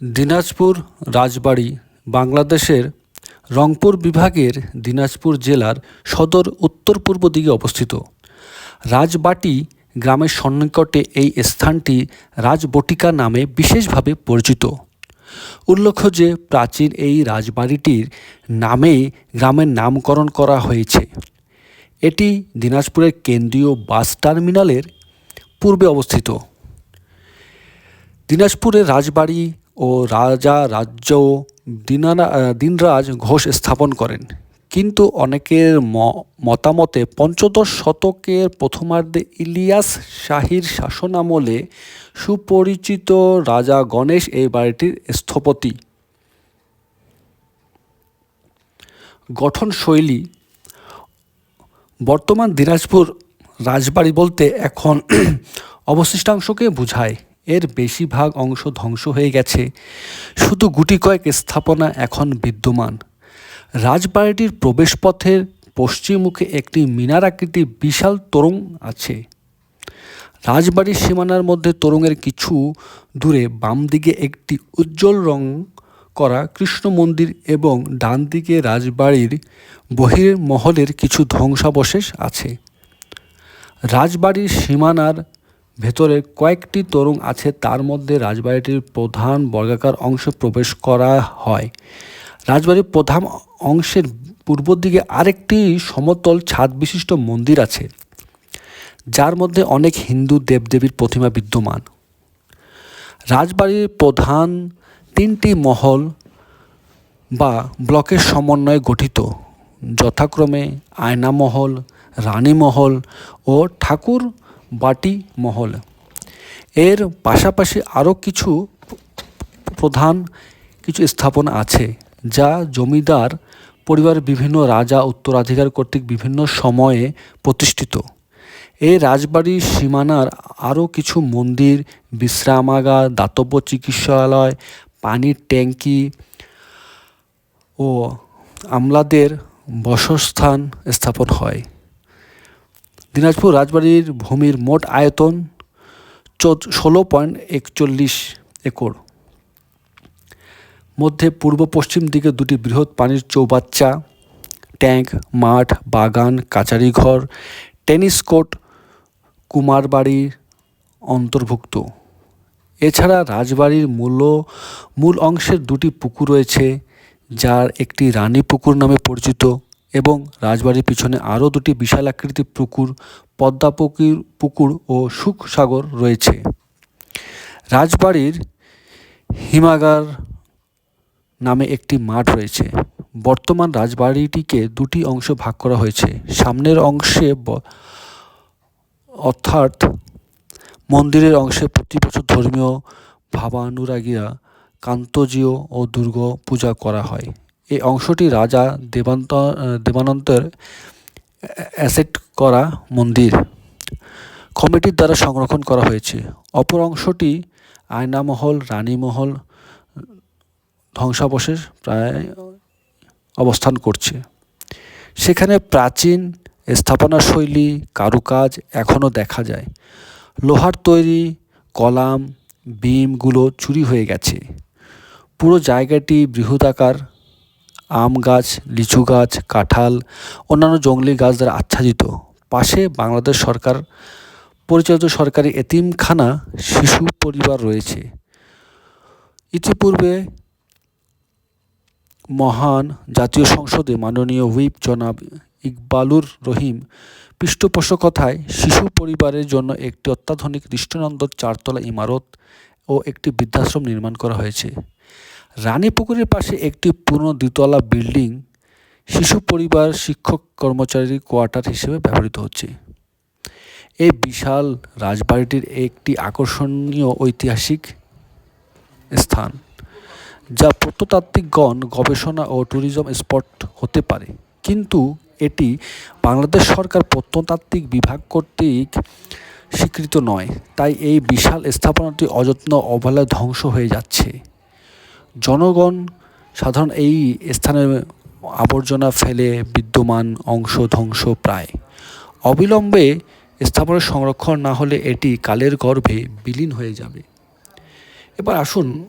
দিনাজপুর রাজবাড়ি বাংলাদেশের রংপুর বিভাগের দিনাজপুর জেলার সদর উত্তর পূর্ব দিকে অবস্থিত। রাজবাটি গ্রামের সন্নিকটে এই স্থানটি রাজবটিকা নামে বিশেষভাবে পরিচিত। উল্লেখ্য যে প্রাচীন এই রাজবাড়িটির নামে গ্রামের নামকরণ করা হয়েছে। এটি দিনাজপুরের কেন্দ্রীয় বাস টার্মিনালের পূর্বে অবস্থিত। দিনাজপুরের রাজবাড়ি ও রাজা, রাজ্য, দিনারা, দিনরাজ ঘোষ স্থাপন করেন। কিন্তু অনেকের মতামতে পঞ্চদশ শতকের প্রথমার্ধে ইলিয়াস শাহীর শাসনামলে সুপরিচিত রাজা গণেশ এই বাড়িটির স্থপতি। গঠনশৈলী, বর্তমান দিনাজপুর রাজবাড়ি বলতে এখন অবশিষ্টাংশকে বোঝায়। এর বেশিরভাগ অংশ ধ্বংস হয়ে গেছে। শুধু গুটি কয়েক স্থাপনা এখন বিদ্যমান। রাজবাড়িটির প্রবেশপথের পশ্চিম মুখে একটি মিনার আকৃতির বিশাল তোরণ আছে। রাজবাড়ির সীমানার মধ্যে তোরণের কিছু দূরে বাম দিকে একটি উজ্জ্বল রং করা কৃষ্ণ মন্দির এবং ডান দিকে রাজবাড়ির বহির মহলের কিছু ধ্বংসাবশেষ আছে। রাজবাড়ির সীমানার ভেতরে কয়েকটি তোরণ আছে, তার মধ্যে রাজবাড়িটির প্রধান বর্গাকার অংশে প্রবেশ করা হয়। রাজবাড়ির প্রধান অংশের পূর্ব দিকে আরেকটি সমতল ছাদ বিশিষ্ট মন্দির আছে, যার মধ্যে অনেক হিন্দু দেবদেবীর প্রতিমা বিদ্যমান। রাজবাড়ির প্রধান তিনটি মহল বা ব্লকের সমন্বয়ে গঠিত। যথাক্রমে আয়না মহল রানী মহল ও ঠাকুর বাটি মহল। এর পাশাপাশি আরও কিছু প্রধান কিছু স্থাপনা আছে, যা জমিদার পরিবারের বিভিন্ন রাজা, উত্তরাধিকার কর্তৃক বিভিন্ন সময়ে প্রতিষ্ঠিত। এই রাজবাড়ির সীমানার আরও কিছু মন্দির, বিশ্রামাগার, দাতব্য চিকিৎসালয়, পানির ট্যাঙ্কি ও আমলাদের বসস্থান স্থাপন হয়। দিনাজপুর রাজবাড়ির ভূমির মোট আয়তন ষোলো পয়েন্ট একচল্লিশ একর। মধ্যে পূর্ব পশ্চিম দিকে দুটি বৃহৎ পানির চৌবাচ্চা, ট্যাঙ্ক, মাঠ, বাগান, কাচারি ঘর, টেনিস কোর্ট, কুমারবাড়ি অন্তর্ভুক্ত। এছাড়া রাজবাড়ির মূল মূল অংশের দুটি পুকুর রয়েছে, যার একটি রানী পুকুর নামে পরিচিত। এবং রাজবাড়ির পিছনে আরও দুটি বিশাল আকৃতির পুকুর পদ্মা পুকুর পুকুর ও সুখসাগর রয়েছে। রাজবাড়ির হিমাগার নামে একটি মাঠ রয়েছে। বর্তমান রাজবাড়িটিকে দুটি অংশ ভাগ করা হয়েছে। সামনের অংশে অর্থাৎ মন্দিরের অংশে প্রতি বছর ধর্মীয় ভাবানুরাগীরা কান্তজীয় ও দুর্গ পূজা করা হয়। এই অংশটি রাজা দেবান্ত, দেবানন্দের অ্যাসেট করা মন্দির কমিটির দ্বারা সংরক্ষণ করা হয়েছে। অপর অংশটি আয়নামহল, রানীমহল, ধ্বংসাবশেষ প্রায় অবস্থান করছে। সেখানে প্রাচীন স্থাপনা শৈলী কারুকাজ এখনও দেখা যায়। লোহার তৈরি কলাম, বিমগুলো চুরি হয়ে গেছে। পুরো জায়গাটি বৃহদাকার। আম গাছ, লিচু গাছ, কাঁঠাল, অন্যান্য জংলি গাছ দ্বারা আচ্ছাদিত। পাশে বাংলাদেশ সরকার, পরিচালিত সরকারি এতিমখানা শিশু পরিবার রয়েছে। ইতিপূর্বে মহান জাতীয় সংসদে মাননীয় হুইপ জনাব ইকবালুর রহিম পৃষ্ঠপোষকতায় শিশু পরিবারের জন্য একটি অত্যাধুনিক দৃষ্টিনন্দন চারতলা ইমারত ও একটি বৃদ্ধাশ্রম নির্মাণ করা হয়েছে। রানীপুকুরের পাশে একটি পুরনো দ্বিতলা বিল্ডিং শিশু পরিবার, শিক্ষক, কর্মচারী কোয়ার্টার হিসেবে ব্যবহৃত হচ্ছে। এই বিশাল রাজবাড়িটির একটি আকর্ষণীয় ঐতিহাসিক স্থান, যা প্রত্নতাত্ত্বিকগণ, গবেষণা ও ট্যুরিজম স্পট হতে পারে। কিন্তু এটি বাংলাদেশ সরকার প্রত্নতাত্ত্বিক বিভাগ কর্তৃক স্বীকৃত নয়, তাই এই বিশাল স্থাপনাটি অযত্ন অবহেলায় ধ্বংস হয়ে যাচ্ছে। জনগণ সাধারণ এই স্থানে আবর্জনা ফেলে বিদ্যমান অংশ ধ্বংস প্রায়। অবিলম্বে স্থাপনা সংরক্ষণ না হলে এটি কালের গর্ভে বিলীন হয়ে যাবে। এবার আসুন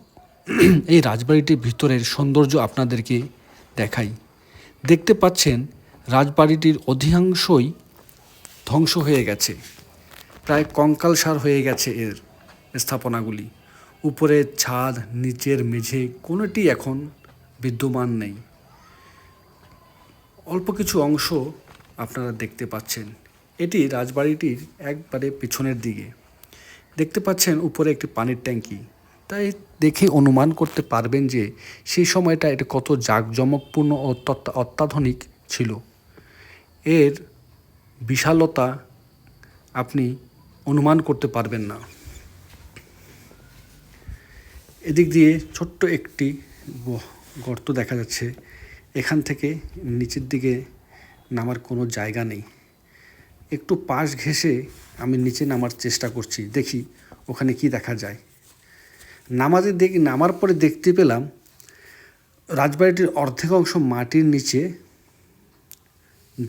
এই রাজবাড়িটির ভিতরের সৌন্দর্য আপনাদেরকে দেখাই। দেখতে পাচ্ছেন, রাজবাড়িটির অধিকাংশই ধ্বংস হয়ে গেছে। প্রায় কঙ্কালসার হয়ে গেছে এর স্থাপনাগুলি। উপরের ছাদ, নিচের মেঝে, কোনোটি এখন বিদ্যমান নেই। অল্প কিছু অংশ আপনারা দেখতে পাচ্ছেন। এটি রাজবাড়িটির একবারে পিছনের দিকে। দেখতে পাচ্ছেন উপরে একটি পানির ট্যাঙ্কি। তাই দেখে অনুমান করতে পারবেন যে সেই সময়টা এটা কত জাঁকজমকপূর্ণ ও অত্যাধুনিক ছিল। এর বিশালতা আপনি অনুমান করতে পারবেন না। এদিক দিয়ে ছোট্ট একটি গর্ত দেখা যাচ্ছে। এখান থেকে নিচের দিকে নামার কোনো জায়গা নেই। একটু পাশ ঘেঁষে আমি নিচে নামার চেষ্টা করছি। দেখি ওখানে কি দেখা যায়। নামাজে দেখি নামার পরে দেখতে পেলাম রাজবাড়িটির অর্ধেক অংশ মাটির নিচে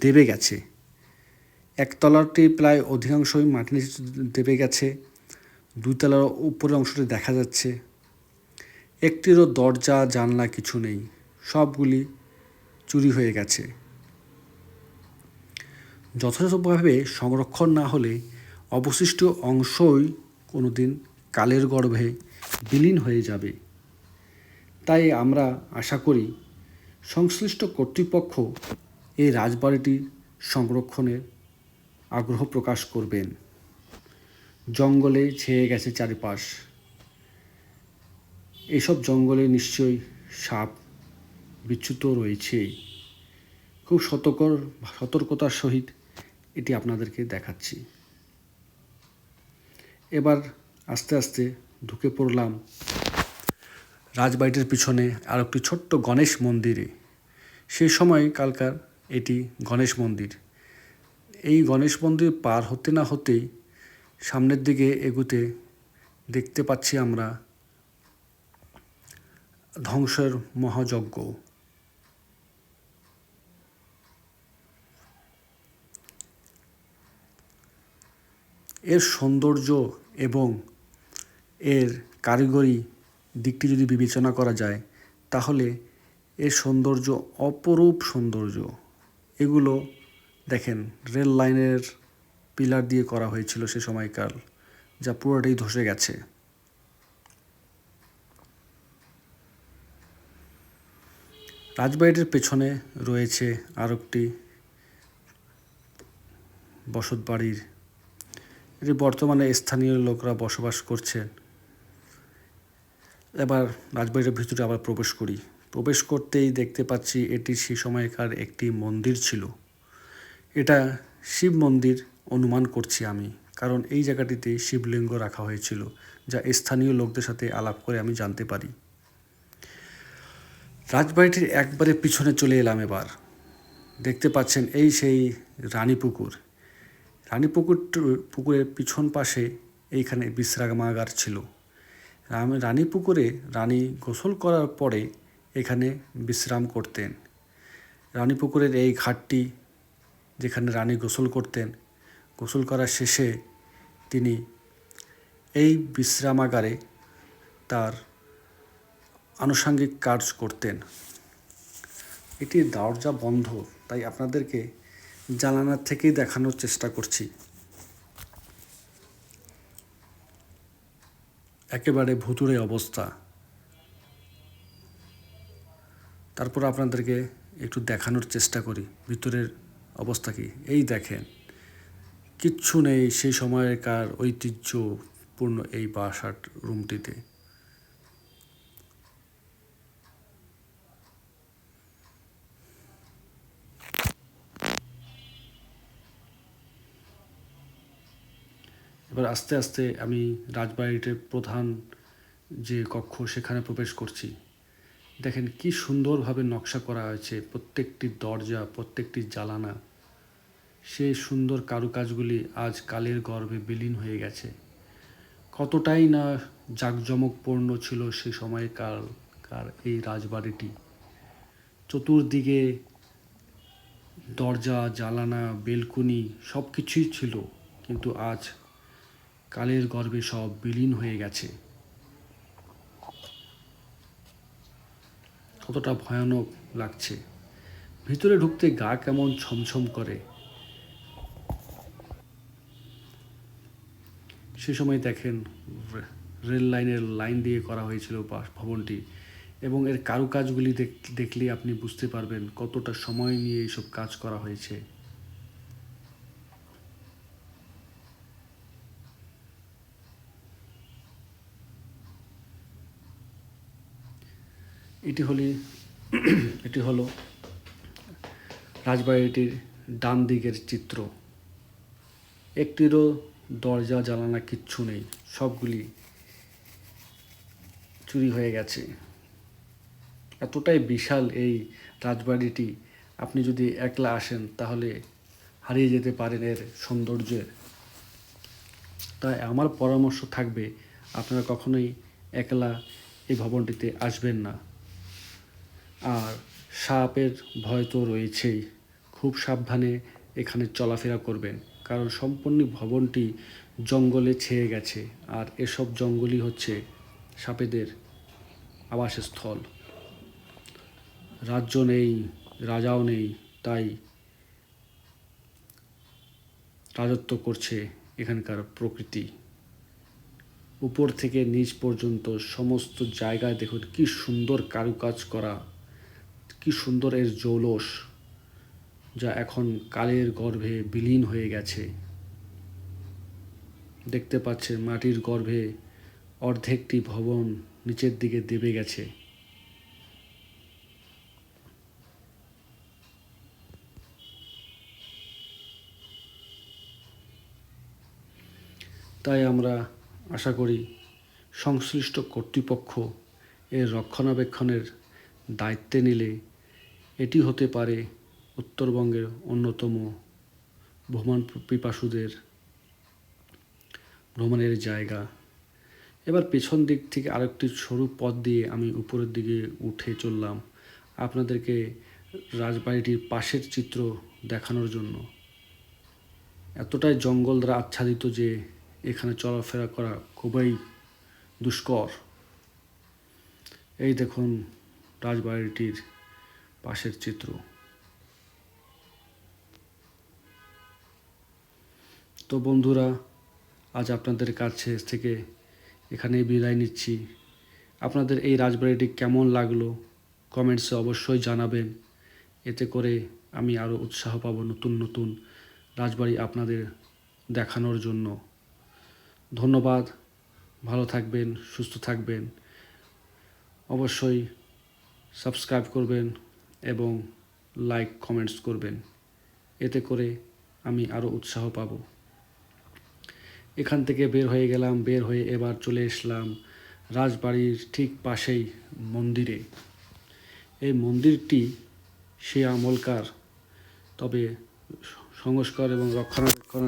দেবে গেছে। একতলাটি প্রায় অধিকাংশই মাটির নিচে দেবে গেছে। দুই তলার উপরের অংশটি দেখা যাচ্ছে। একটিরও দরজা, জানলা কিছু নেই। সবগুলি চুরি হয়ে গেছে। যথাযথভাবে সংরক্ষণ না হলে অবশিষ্ট অংশই কোনোদিন কালের গর্ভে বিলীন হয়ে যাবে। তাই আমরা আশা করি সংশ্লিষ্ট কর্তৃপক্ষ এই রাজবাড়িটি সংরক্ষণের আগ্রহ প্রকাশ করবেন। জঙ্গলে ছেয়ে গেছে চারিপাশ। এসব জঙ্গলে নিশ্চয়ই সাপ বিচ্যুত রয়েছেই। খুব সতর্কর সতর্কতার সহিত এটি আপনাদেরকে দেখাচ্ছি। এবার আস্তে আস্তে ঢুকে পড়লাম রাজবাড়িটির পিছনে আর একটি ছোট্ট গণেশ মন্দিরে। সেই সময় কালকার এটি গণেশ মন্দির। এই গণেশ মন্দির পার হতে না হতেই সামনের দিকে এগুতে দেখতে পাচ্ছি আমরা ধ্বংসের মহাযজ্ঞ। এর সৌন্দর্য এবং এর কারিগরি দিকটি যদি বিবেচনা করা যায়, তাহলে এর সৌন্দর্য অপরূপ সৌন্দর্য। এগুলো দেখেন, রেল লাইনের পিলার দিয়ে করা হয়েছিল সে সময়কাল, যা পুরোটাই ধসে গেছে। রাজবাড়িটির পেছনে রয়েছে আর একটি বসত বাড়ির। এটি বর্তমানে স্থানীয় লোকরা বসবাস করছেন। এবার রাজবাড়ির ভিতরে আবার প্রবেশ করি। প্রবেশ করতেই দেখতে পাচ্ছি এটি সে সময়কার একটি মন্দির ছিল। এটা শিব মন্দির অনুমান করছি আমি, কারণ এই জায়গাটিতে শিবলিঙ্গ রাখা হয়েছিল, যা স্থানীয় লোকদের সাথে আলাপ করে আমি জানতে পারি। রাজবাড়িটির একবারে পিছনে চলে এলাম এবার। দেখতে পাচ্ছেন এই সেই রানী পুকুর। রানী পুকুর পুকুরের পিছন পাশে এইখানে বিশ্রামাগার ছিল। রানী পুকুরে রানী গোসল করার পরে এখানে বিশ্রাম করতেন। রানী পুকুরের এই ঘাটটি যেখানে রানী গোসল করতেন, গোসল করার শেষে তিনি এই বিশ্রামাগারে তার আনুষঙ্গিক কাজ করতেন। এটির দরজা বন্ধ, তাই আপনাদেরকে জানালার থেকেই দেখানোর চেষ্টা করছি। একেবারে ভুতুড়ে অবস্থা। তারপর আপনাদেরকে একটু দেখানোর চেষ্টা করি, ভিতরের অবস্থা কি? এই দেখেন, কিচ্ছু নেই সেই সময়কার ঐতিহ্যপূর্ণ এই বাসার রুমটিতে। এবার আস্তে আস্তে আমি রাজবাড়িটির প্রধান যে কক্ষ, সেখানে প্রবেশ করছি। দেখেন কি সুন্দরভাবে নকশা করা হয়েছে, প্রত্যেকটি দরজা, প্রত্যেকটি জ্বালানা সেই সুন্দর কারুকাজগুলি আজ কালের গর্ভে বিলীন হয়ে গেছে। কতটাই না জাঁকজমকপূর্ণ ছিল সে সময়কার কার এই রাজবাড়িটি। চতুর্দিকে দরজা জ্বালানা বেলকুনি সব কিছুই ছিল, কিন্তু আজ কালের গর্ভে সব বিলীন হয়ে গেছে। কতটা ভয়ানক লাগছে। ভিতরে ঢুকতে গা কেমন ছমছম করে। সে সময় দেখেন রেল লাইনের লাইন দিয়ে করা হয়েছিল ভবনটি এবং এর কারুকাজগুলি দেখ- দেখলে আপনি বুঝতে পারবেন কতটা সময় নিয়ে এইসব কাজ করা হয়েছে। এটি হলি, এটি হলো রাজবাড়িটির ডান দিকের চিত্র। একটিরও দরজা, জানালা কিচ্ছু নেই। সবগুলি চুরি হয়ে গেছে। এতটাই বিশাল এই রাজবাড়িটি। আপনি যদি একলা আসেন, তাহলে হারিয়ে যেতে পারেন এর সৌন্দর্যের। তাই আমার পরামর্শ থাকবে, আপনারা কখনোই একলা এই ভবনটিতে আসবেন না। আর সাপের ভয় তো রয়েছেই। খুব সাবধানে এখানে চলাফেরা করবেন, কারণ সম্পূর্ণ ভবনটি জঙ্গলে ছেয়ে গেছে, আর এসব জঙ্গলই হচ্ছে সাপেদের আবাসস্থল। রাজ্য নেই, রাজাও নেই, তাই রাজত্ব করছে এখানকার প্রকৃতি। উপর থেকে নিচ পর্যন্ত সমস্ত জায়গায় দেখুন কি সুন্দর কারুকাজ করা কি সুন্দর এর জৌলস যা এখন কালের গর্ভে বিলীন হয়ে গেছে। দেখতে পাচ্ছেন মাটির গর্ভে অর্ধেকটি ভবন নিচের দিকে দেবে গেছে। তাই আমরা আশা করি সংশ্লিষ্ট কর্তৃপক্ষ এর রক্ষণাবেক্ষণের দায়িত্বে নিলে এটি হতে পারে উত্তরবঙ্গের অন্যতম ভ্রমণ পিপাসুদের ভ্রমণের জায়গা। এবার পেছন দিক থেকে আরেকটি সরু পথ দিয়ে আমি উপরের দিকে উঠে চললাম আপনাদেরকে রাজবাড়িটির পাশের চিত্র দেখানোর জন্য। এতটাই জঙ্গল দ্বারা আচ্ছাদিত যে এখানে চলাফেরা করা খুবই দুষ্কর। এই দেখুন রাজবাড়িটির পাশের চিত্র। তো বন্ধুরা, আজ আপনাদের কাছে থেকে এখানেই বিদায় নিচ্ছি। আপনাদের এই রাজবাড়িটি কেমন লাগল কমেন্টসে অবশ্যই জানাবেন। এতে করে আমি আরও উৎসাহ পাবো নতুন নতুন রাজবাড়ি আপনাদের দেখানোর জন্য। ধন্যবাদ, ভালো থাকবেন, সুস্থ থাকবেন। অবশ্যই সাবস্ক্রাইব করবেন এবং লাইক কমেন্টস করবেন। এতে করে আমি আরও উৎসাহ পাব। এখান থেকে বের হয়ে গেলাম, বের হয়ে এবার চলে এসলাম রাজবাড়ির ঠিক পাশেই মন্দিরে। এই মন্দিরটি সে আমলকার, তবে সংস্কার এবং রক্ষণাবেক্ষণ